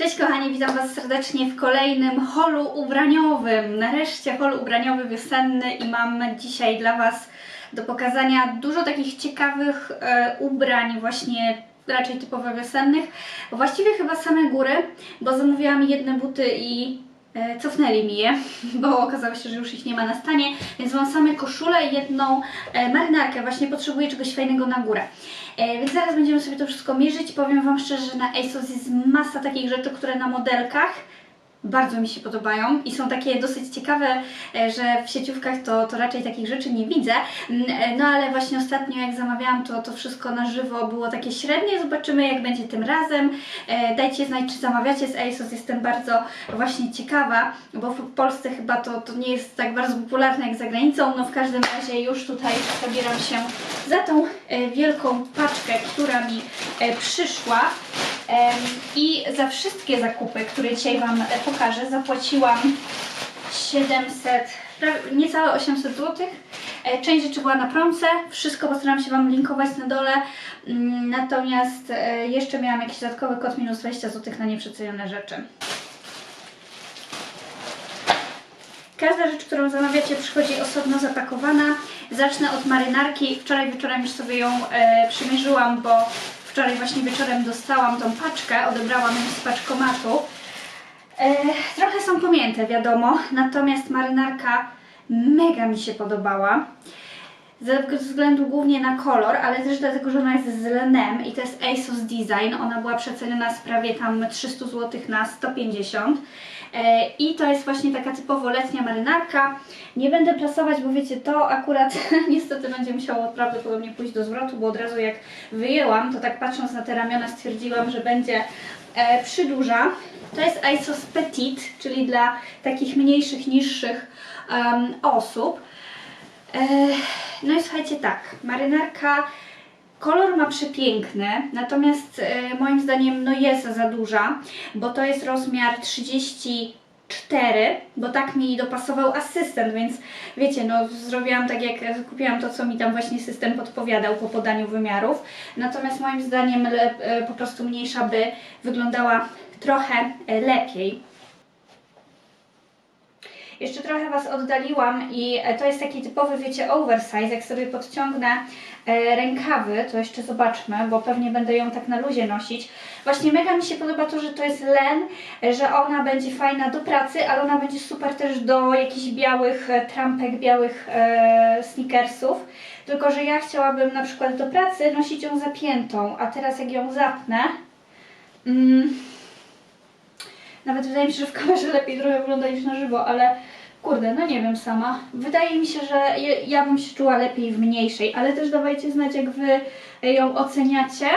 Cześć kochani, witam Was serdecznie w kolejnym holu ubraniowym. Nareszcie hol ubraniowy wiosenny i mam dzisiaj dla Was do pokazania dużo takich ciekawych e, ubrań właśnie raczej typowo wiosennych. Właściwie chyba same góry, bo zamówiłam jedne buty i cofnęli mi je, bo okazało się, że już ich nie ma na stanie, więc mam same koszulę i jedną e, marynarkę. Właśnie potrzebuję czegoś fajnego na górę. E, więc zaraz będziemy sobie to wszystko mierzyć. Powiem Wam szczerze, że na ASOS jest masa takich rzeczy, które na modelkach bardzo mi się podobają i są takie dosyć ciekawe, e, że w sieciówkach to, to raczej takich rzeczy nie widzę. Mm, e, No ale właśnie ostatnio jak zamawiałam to, to wszystko na żywo było takie średnie. Zobaczymy jak będzie tym razem. E, Dajcie znać, czy zamawiacie z ASOS. Jestem bardzo właśnie ciekawa, bo w Polsce chyba to, to nie jest tak bardzo popularne jak za granicą. No w każdym razie już tutaj zabieram się za tą wielką paczkę, która mi przyszła. I za wszystkie zakupy, które dzisiaj Wam pokażę, zapłaciłam 700, prawie- niecałe 800 zł. E, Część rzeczy była na promce, wszystko postaram się Wam linkować na dole. Mm, Natomiast e, jeszcze miałam jakiś dodatkowy kod minus 20 zł na nieprzecenione rzeczy. Każda rzecz, którą zamawiacie, przychodzi osobno zapakowana. Zacznę od marynarki. Wczoraj wieczorem już sobie ją e, przymierzyłam, bo wczoraj właśnie wieczorem dostałam tą paczkę, odebrałam ją z paczkomatu. E, trochę są pomięte, wiadomo, natomiast marynarka mega mi się podobała. Ze względu głównie na kolor, ale też dlatego, że ona jest z lnem i to jest ASOS Design. Ona była przeceniona z prawie tam 300 zł na 150. E, I to jest właśnie taka typowo letnia marynarka. Nie będę prasować, bo wiecie, to akurat niestety będzie musiało prawdopodobnie pójść do zwrotu, bo od razu jak wyjęłam, to tak patrząc na te ramiona stwierdziłam, że będzie e. To jest ASOS Petit, czyli dla takich mniejszych, niższych em, osób. E, No i słuchajcie, tak, marynarka, kolor ma przepiękny, natomiast e, moim zdaniem no jest za duża, bo to jest rozmiar 34, bo tak mi dopasował asystent, więc wiecie, no zrobiłam tak jak kupiłam to, co mi tam właśnie system podpowiadał po podaniu wymiarów, natomiast moim zdaniem e, po prostu mniejsza by wyglądała trochę e, lepiej. Jeszcze trochę Was oddaliłam i e, to jest taki typowy, wiecie, oversize. Jak sobie podciągnę e, rękawy, to jeszcze zobaczmy, bo pewnie będę ją tak na luzie nosić. Właśnie mega mi się podoba to, że to jest len, e, że ona będzie fajna do pracy, ale ona będzie super też do jakichś białych trampek, białych e, sneakersów. Tylko, że ja chciałabym na przykład do pracy nosić ją zapiętą, a teraz jak ją zapnę, mm, nawet wydaje mi się, że w kamerze lepiej trochę wygląda niż na żywo, ale kurde, no nie wiem sama. Wydaje mi się, że ja, bym się czuła lepiej w mniejszej, ale też dawajcie znać, jak wy ją oceniacie.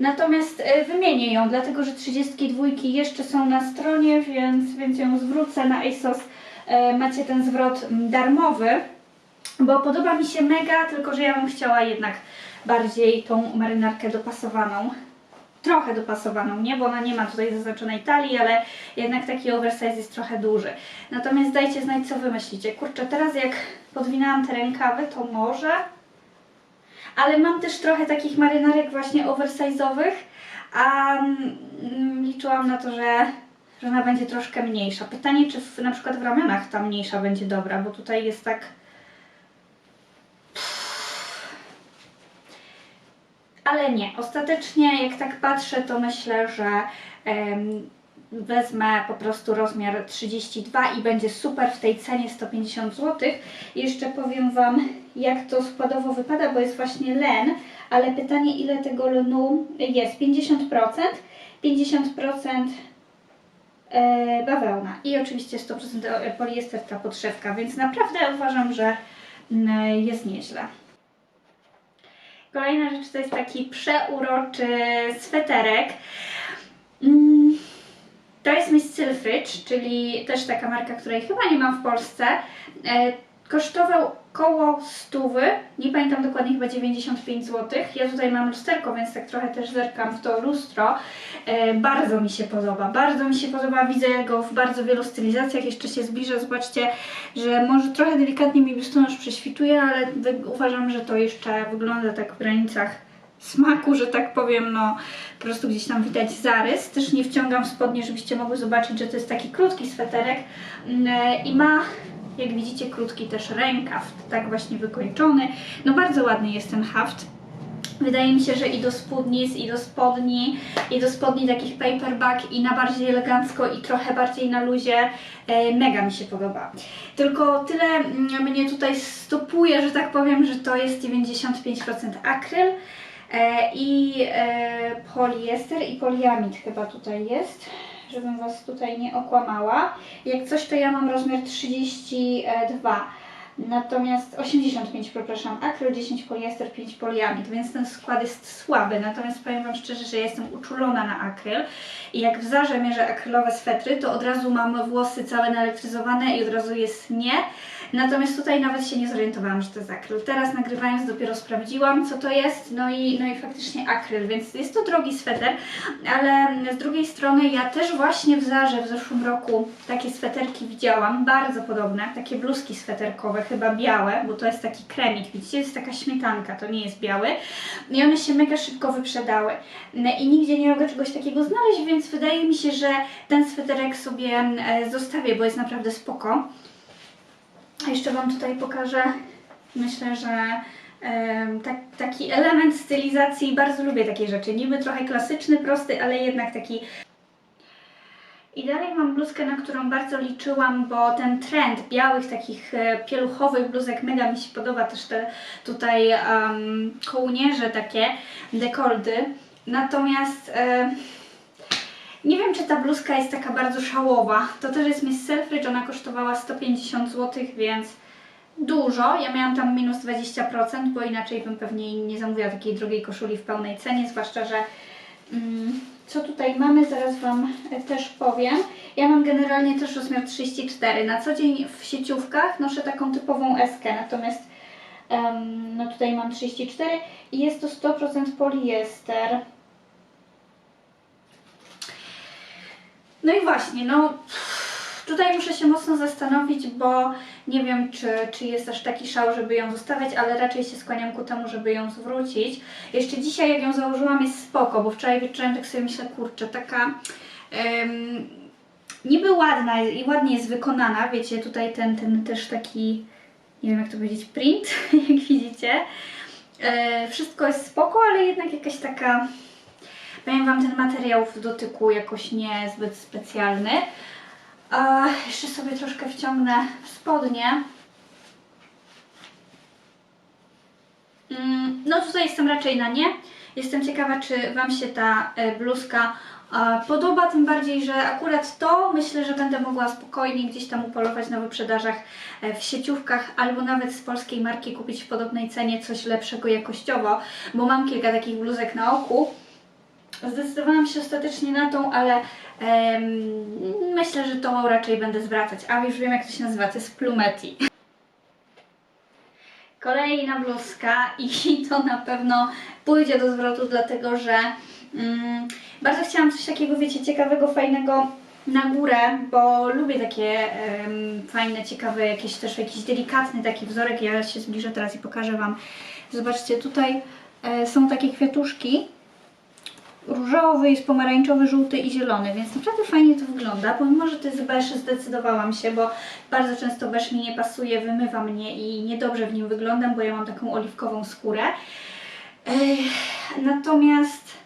Natomiast e, wymienię ją, dlatego że 32 jeszcze są na stronie, więc, więc ją zwrócę na ASOS. E, Macie ten zwrot darmowy, bo podoba mi się mega, tylko że ja bym chciała jednak bardziej tą marynarkę dopasowaną trochę dopasowaną, nie? Bo ona nie ma tutaj zaznaczonej talii, ale jednak taki oversize jest trochę duży. Natomiast dajcie znać, co Wy myślicie. Kurczę, teraz jak podwinęłam te rękawy, to może... Ale mam też trochę takich marynarek właśnie oversize'owych, a mm, liczyłam na to, że, że ona będzie troszkę mniejsza. Pytanie, czy w, na przykład w ramionach ta mniejsza będzie dobra, bo tutaj jest tak... Ale nie, ostatecznie jak tak patrzę, to myślę, że em, wezmę po prostu rozmiar 32 i będzie super w tej cenie 150 zł. Jeszcze powiem Wam, jak to składowo wypada, bo jest właśnie len, ale pytanie, ile tego lnu jest? 50%, 50% e, bawełna i oczywiście 100% poliester ta podszewka, więc naprawdę uważam, że mm, jest nieźle. Kolejna rzecz to jest taki przeuroczy sweterek. Mm, To jest Miss Silfridge, czyli też taka marka, której chyba nie mam w Polsce. E, Kosztował koło stówy, nie pamiętam dokładnie, chyba 95 zł. Ja tutaj mam lusterko, więc tak trochę też zerkam w to lustro. E, Bardzo mi się podoba, bardzo mi się podoba. Widzę go w bardzo wielu stylizacjach. Jeszcze się zbliżę, zobaczcie, że może trochę delikatnie mi biustonosz prześwituje, ale uważam, że to jeszcze wygląda tak w granicach smaku, że tak powiem, no po prostu gdzieś tam widać zarys. Też nie wciągam w spodnie, żebyście mogły zobaczyć, że to jest taki krótki sweterek Mm, e, i ma, jak widzicie, krótki też rękaw, tak właśnie wykończony. No bardzo ładny jest ten haft. Wydaje mi się, że i do spódnic, i do spodni, i do spodni takich paperback, i na bardziej elegancko, i trochę bardziej na luzie. E, mega mi się podoba. Tylko tyle mm, mnie tutaj stopuje, że tak powiem, że to jest 95% akryl e, i e, poliester i poliamid chyba tutaj jest, żebym Was tutaj nie okłamała. Jak coś, to ja mam rozmiar 32. Natomiast 85, przepraszam, akryl 10 poliester, 5 poliamid, więc ten skład jest słaby. Natomiast powiem Wam szczerze, że jestem uczulona na akryl i jak w Zarze mierzę akrylowe swetry, to od razu mam włosy całe naelektryzowane i od razu jest nie. Natomiast tutaj nawet się nie zorientowałam, że to jest akryl. Teraz nagrywając dopiero sprawdziłam, co to jest, no i, no i faktycznie akryl, więc jest to drogi sweter, ale z drugiej strony ja też właśnie w Zarze w zeszłym roku takie sweterki widziałam, bardzo podobne, takie bluzki sweterkowe, chyba białe, bo to jest taki kremik, widzicie, jest taka śmietanka, to nie jest biały i one się mega szybko wyprzedały i nigdzie nie mogę czegoś takiego znaleźć, więc wydaje mi się, że ten sweterek sobie e, zostawię, bo jest naprawdę spoko. A jeszcze Wam tutaj pokażę, myślę, że tak, taki element stylizacji, bardzo lubię takie rzeczy. Niby trochę klasyczny, prosty, ale jednak taki. I dalej mam bluzkę, na którą bardzo liczyłam, bo ten trend białych, takich e, pieluchowych bluzek mega mi się podoba. Też te tutaj um, kołnierze takie, dekoldy. Natomiast e, nie wiem, czy ta bluzka jest taka bardzo szałowa. To też jest Miss Selfridge, ona kosztowała 150 zł, więc dużo. Ja miałam tam minus 20%, bo inaczej bym pewnie nie zamówiła takiej drogiej koszuli w pełnej cenie, zwłaszcza, że mm, co tutaj mamy, zaraz Wam e, też powiem. Ja mam generalnie też rozmiar 34. Na co dzień w sieciówkach noszę taką typową eskę, natomiast em, no tutaj mam 34 i jest to 100% poliester. No i właśnie, no tutaj muszę się mocno zastanowić, bo nie wiem, czy, czy jest aż taki szał, żeby ją zostawiać, ale raczej się skłaniam ku temu, żeby ją zwrócić. Jeszcze dzisiaj, jak ją założyłam, jest spoko, bo wczoraj wieczorem tak sobie myślę, kurczę, taka em, niby ładna i ładnie jest wykonana, wiecie, tutaj ten, ten też taki, nie wiem jak to powiedzieć, print, jak widzicie. E, wszystko jest spoko, ale jednak jakaś taka Powiem Wam, ten materiał w dotyku jakoś niezbyt specjalny. A jeszcze sobie troszkę wciągnę w spodnie. Mm, No tutaj jestem raczej na nie. Jestem ciekawa, czy Wam się ta e, bluzka podoba, tym bardziej, że akurat to myślę, że będę mogła spokojnie gdzieś tam upolować na wyprzedażach e, w sieciówkach albo nawet z polskiej marki kupić w podobnej cenie coś lepszego jakościowo, bo mam kilka takich bluzek na oku. Zdecydowałam się ostatecznie na tą, ale myślę, że to raczej będę zwracać. A już wiem jak to się nazywa, to jest plumeti. Kolejna bluzka i to na pewno pójdzie do zwrotu, dlatego że mm, bardzo chciałam coś takiego, wiecie, ciekawego, fajnego na górę, bo lubię takie em, fajne, ciekawe, jakieś też jakiś delikatny taki wzorek. Ja się zbliżę teraz i pokażę Wam. Zobaczcie, tutaj e, są takie kwiatuszki różowy, jest pomarańczowy, żółty i zielony, więc naprawdę fajnie to wygląda. Pomimo, że to jest beż, zdecydowałam się, bo bardzo często beż mi nie pasuje, wymywa mnie i niedobrze w nim wyglądam, bo ja mam taką oliwkową skórę. Natomiast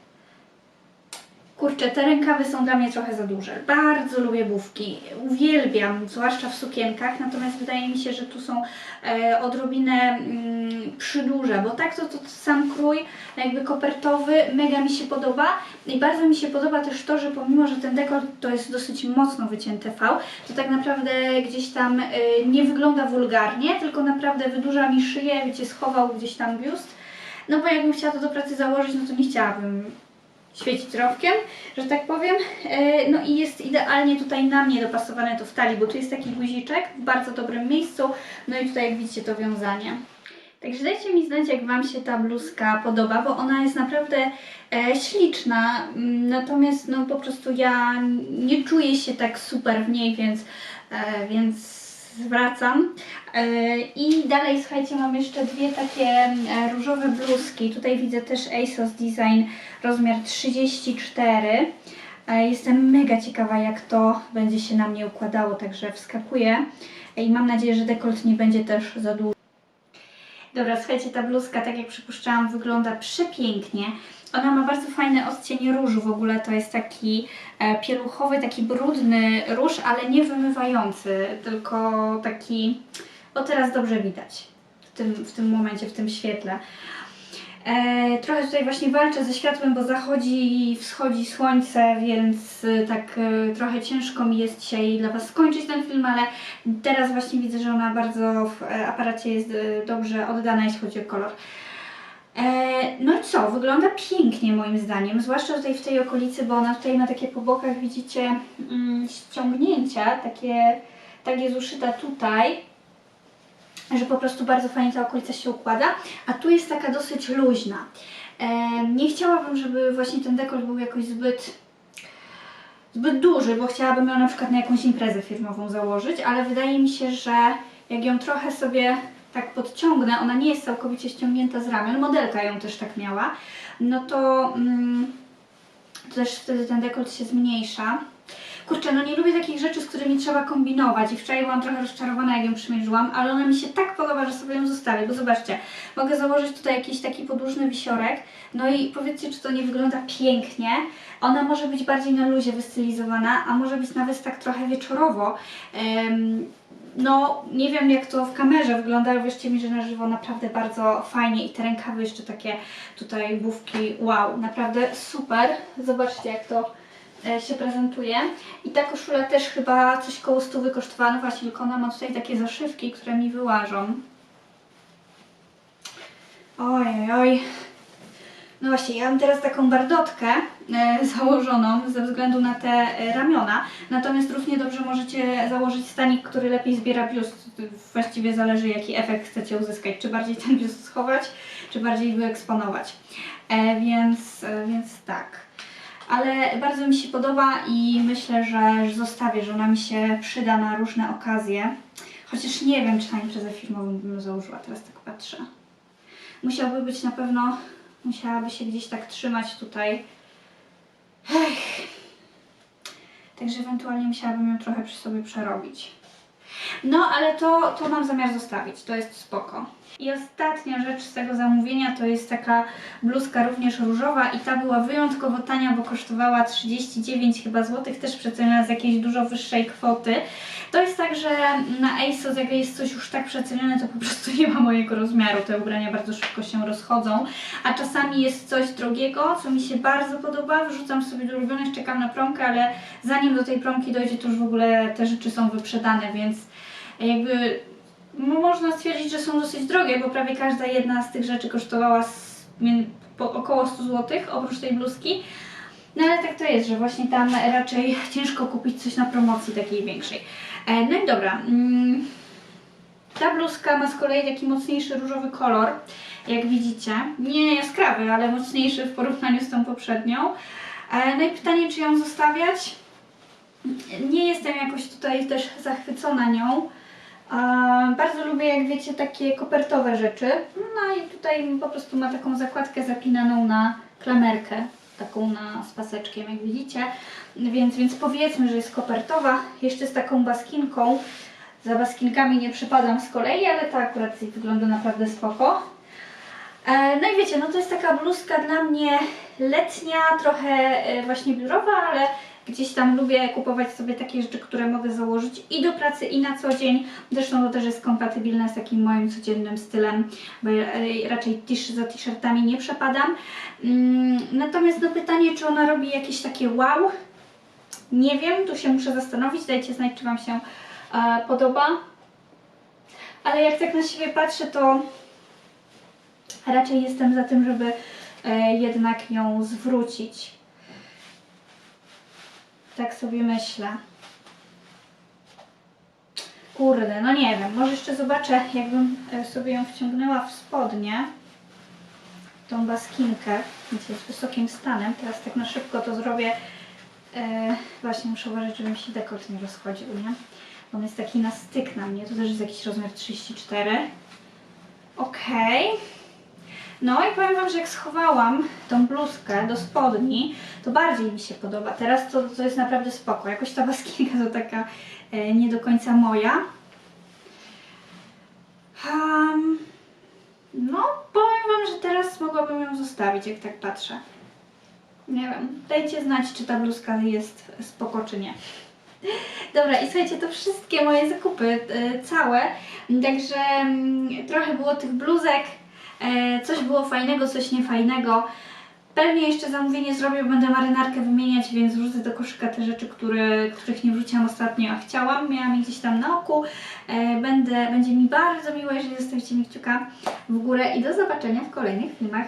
Kurczę, te rękawy są dla mnie trochę za duże. Bardzo lubię bufki. Uwielbiam, zwłaszcza w sukienkach, natomiast wydaje mi się, że tu są e, odrobinę mm, przyduże, bo tak to, to, to sam krój, jakby kopertowy, mega mi się podoba i bardzo mi się podoba też to, że pomimo, że ten dekolt to jest dosyć mocno wycięte V, to tak naprawdę gdzieś tam e, nie wygląda wulgarnie, tylko naprawdę wydłuża mi szyję, wiecie, schował gdzieś tam biust. No bo jakbym chciała to do pracy założyć, no to nie chciałabym świecić rowkiem, że tak powiem. E, No i jest idealnie tutaj na mnie dopasowane to w talii, bo tu jest taki guziczek w bardzo dobrym miejscu. No i tutaj jak widzicie to wiązanie. Także dajcie mi znać, jak Wam się ta bluzka podoba, bo ona jest naprawdę e, śliczna, mm, natomiast no po prostu ja nie czuję się tak super w niej, więc, e, więc zwracam. E, I dalej, słuchajcie, mam jeszcze dwie takie e, różowe bluzki. Tutaj widzę też ASOS Design rozmiar 34. E, Jestem mega ciekawa, jak to będzie się na mnie układało, także wskakuję. I mam nadzieję, że dekolt nie będzie też za długi. Dobra, słuchajcie, ta bluzka, tak jak przypuszczałam, wygląda przepięknie. Ona ma bardzo fajny odcień różu, w ogóle to jest taki e, pieluchowy, taki brudny róż, ale nie wymywający, tylko taki, bo teraz dobrze widać w tym, w tym momencie, w tym świetle. E, trochę tutaj właśnie walczę ze światłem, bo zachodzi i wschodzi słońce, więc e, tak e, trochę ciężko mi jest dzisiaj dla Was skończyć ten film, ale teraz właśnie widzę, że ona bardzo w e, aparacie jest dobrze oddana, jeśli chodzi o kolor. E, no i co, wygląda pięknie moim zdaniem, zwłaszcza tutaj w tej okolicy, bo ona tutaj ma takie po bokach, widzicie, mm, ściągnięcia, takie, tak jest uszyta tutaj, że po prostu bardzo fajnie ta okolica się układa, a tu jest taka dosyć luźna. E, nie chciałabym, żeby właśnie ten dekolt był jakoś zbyt zbyt duży, bo chciałabym ją na przykład na jakąś imprezę firmową założyć, ale wydaje mi się, że jak ją trochę sobie tak podciągnę, ona nie jest całkowicie ściągnięta z ramion, modelka ją też tak miała, no to, mm, to też wtedy ten dekolt się zmniejsza. Kurczę, no nie lubię takich rzeczy, z którymi trzeba kombinować i wczoraj byłam trochę rozczarowana, jak ją przymierzyłam, ale ona mi się tak podoba, że sobie ją zostawię, bo zobaczcie, mogę założyć tutaj jakiś taki podłużny wisiorek, no i powiedzcie, czy to nie wygląda pięknie. Ona może być bardziej na luzie wystylizowana, a może być nawet tak trochę wieczorowo. Em, no, nie wiem jak to w kamerze wygląda, ale wierzcie mi, że na żywo naprawdę bardzo fajnie i te rękawy jeszcze takie tutaj bufki, wow, naprawdę super. Zobaczcie jak to e, się prezentuje. I ta koszula też chyba coś koło stówy kosztowała, no właśnie, tylko ona ma tutaj takie zaszywki, które mi wyłażą. Oj, oj. No właśnie, ja mam teraz taką bardotkę e, założoną ze względu na te e, ramiona, natomiast równie dobrze możecie założyć stanik, który lepiej zbiera biust. Właściwie zależy jaki efekt chcecie uzyskać, czy bardziej ten biust schować, czy bardziej wyeksponować. E, więc, więc tak. Ale bardzo mi się podoba i myślę, że zostawię, że ona mi się przyda na różne okazje. Chociaż nie wiem, czy na imprezę filmową bym założyła, teraz tak patrzę. Musiałby być na pewno Musiałaby się gdzieś tak trzymać tutaj. Ech. Także ewentualnie musiałabym ją trochę przy sobie przerobić. No, ale to, to mam zamiar zostawić, to jest spoko. I ostatnia rzecz z tego zamówienia to jest taka bluzka również różowa i ta była wyjątkowo tania, bo kosztowała 39 chyba złotych, też przeceniona z jakiejś dużo wyższej kwoty. To jest tak, że na ASOS jak jest coś już tak przecenione, to po prostu nie ma mojego rozmiaru. Te ubrania bardzo szybko się rozchodzą, a czasami jest coś drogiego, co mi się bardzo podoba, wrzucam sobie do ulubionych, czekam na promkę, ale zanim do tej promki dojdzie, to już w ogóle te rzeczy są wyprzedane, więc jakby można stwierdzić, że są dosyć drogie, bo prawie każda jedna z tych rzeczy kosztowała około 100 zł, oprócz tej bluzki. No ale tak to jest, że właśnie tam raczej ciężko kupić coś na promocji takiej większej. E, no i dobra. Mm, ta bluzka ma z kolei taki mocniejszy różowy kolor, jak widzicie. Nie jaskrawy, ale mocniejszy w porównaniu z tą poprzednią. E, no i pytanie, czy ją zostawiać? Nie jestem jakoś tutaj też zachwycona nią. Bardzo lubię, jak wiecie, takie kopertowe rzeczy. No i tutaj po prostu ma taką zakładkę zapinaną na klamerkę, taką na z paseczkiem, jak widzicie. Więc, więc powiedzmy, że jest kopertowa, jeszcze z taką baskinką. Za baskinkami nie przypadam z kolei, ale ta akurat wygląda naprawdę spoko. E, No i wiecie, no to jest taka bluzka dla mnie letnia, trochę e, właśnie biurowa, ale gdzieś tam lubię kupować sobie takie rzeczy, które mogę założyć i do pracy, i na co dzień. Zresztą to też jest kompatybilne z takim moim codziennym stylem, bo raczej za t-shirtami nie przepadam. Mm, Natomiast no pytanie, czy ona robi jakieś takie wow? Nie wiem, tu się muszę zastanowić, dajcie znać, czy Wam się e, podoba. Ale jak tak na siebie patrzę, to raczej jestem za tym, żeby e, jednak ją zwrócić. Tak sobie myślę. Kurde, no nie wiem, może jeszcze zobaczę, jakbym e, sobie ją wciągnęła w spodnie, tą baskinkę, wiecie, z wysokim stanem. Teraz tak na szybko to zrobię. E, właśnie muszę uważać, żeby mi się dekolt nie rozchodził, nie? On jest taki na styk na mnie, to też jest jakiś rozmiar 34. Okej. No i powiem Wam, że jak schowałam tą bluzkę do spodni, to bardziej mi się podoba. Teraz to, to jest naprawdę spoko. Jakoś ta baskinka to taka e, nie do końca moja. Um, no, powiem Wam, że teraz mogłabym ją zostawić, jak tak patrzę. Nie wiem, dajcie znać, czy ta bluzka jest spoko, czy nie. Dobra, i słuchajcie, to wszystkie moje zakupy, e, całe. Także mm, trochę było tych bluzek, coś było fajnego, coś niefajnego. Pewnie jeszcze zamówienie zrobię, będę marynarkę wymieniać, więc wrzucę do koszyka te rzeczy, które, których nie wrzuciłam ostatnio, a chciałam. Miałam je gdzieś tam na oku. E, będę, będzie mi bardzo miło, jeżeli zostawicie mi kciuka w górę i do zobaczenia w kolejnych filmach.